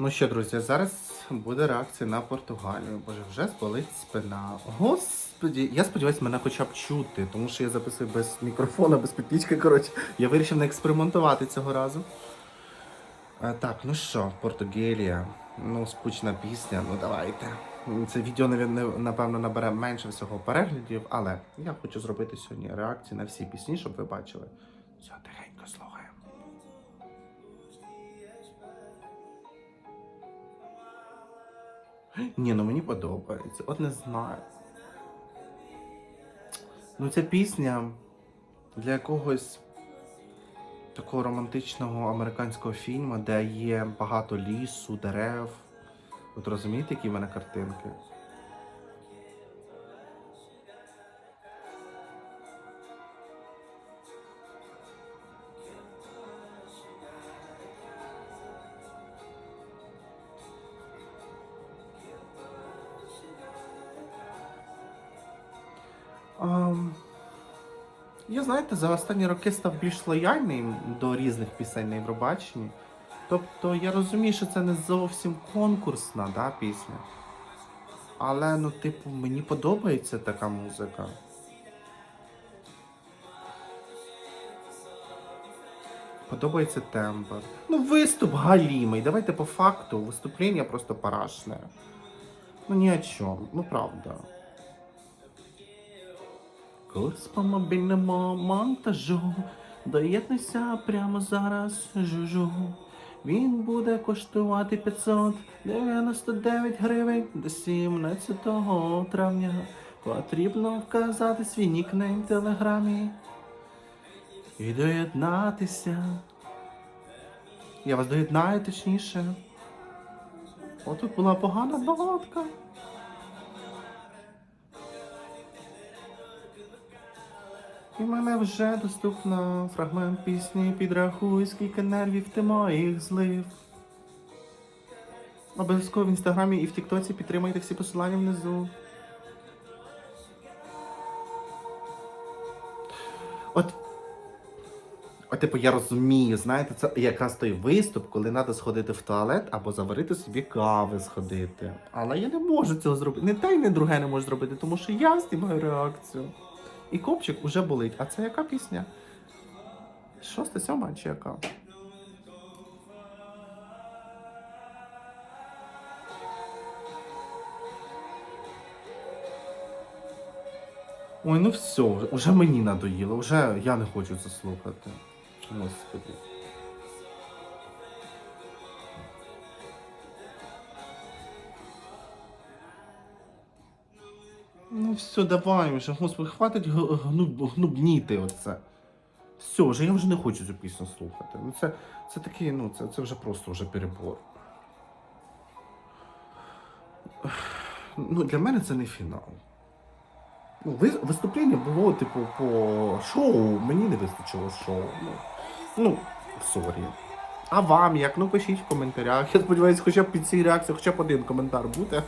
Ну що, друзі, зараз буде реакція на Португалію. Боже, вже зболить спина. Господі, я сподіваюся, мене хоча б чути, тому що я записую без мікрофона, без підпічки. Коротше, я вирішив не експериментувати цього разу. А, так, ну що, Португалія. Ну, скучна пісня, ну давайте. Це відео, напевно, набере менше всього переглядів, але я хочу зробити сьогодні реакції на всі пісні, щоб ви бачили. Все, тихенько слухаємо. Ні, ну мені подобається. От не знаю. Ну, ця пісня для якогось такого романтичного американського фільму, де є багато лісу, дерев. От розумієте, які в мене картинки? Ам, Я знаєте, за останні роки став більш лояльним до різних пісень на Євробаченні. Тобто я розумію, що це не зовсім конкурсна да, пісня. Але, ну, типу, мені подобається така музика. Подобається тембр. Ну, виступ галімий. Давайте по факту. Виступлення просто парашне. Ну ні о чому. Ну правда. Курс по мобільному монтажу. Доєднуйся прямо зараз, жужу. Він буде коштувати 599 гривень до 17 травня. Потрібно вказати свій нікнейм в телеграмі. І доєднатися. Я вас доєднаю точніше. О, тут була погана баладка. І в мене вже доступно фрагмент пісні Підрахуй, скільки нервів ти моїх злив. Обов'язково в інстаграмі і в Тіктоці підтримайте всі посилання внизу. От. От, типу, я розумію, знаєте, це якраз той виступ, коли треба сходити в туалет або заварити собі кави сходити. Але я не можу цього зробити. Не те й не друге не можу зробити, тому що я знімаю реакцію. І копчик уже болить. А це яка пісня? Шоста, сьома чи яка? Ой, ну все, вже мені надоїло, вже я не хочу це слухати. Господи. Ну все, давай вже, господи, хватить гнуб, гнубніти оце. Все, вже я вже не хочу цю пісню слухати. Ну це, це такий, ну, це, це вже просто вже перебор. Ну, для мене це не фінал. Ну, виступлення було, типу, по шоу. Мені не вистачило шоу. Ну, ну сорі. А вам як? Ну пишіть в коментарях. Я сподіваюся, хоча б під цій реакцією, хоча б один коментар буде.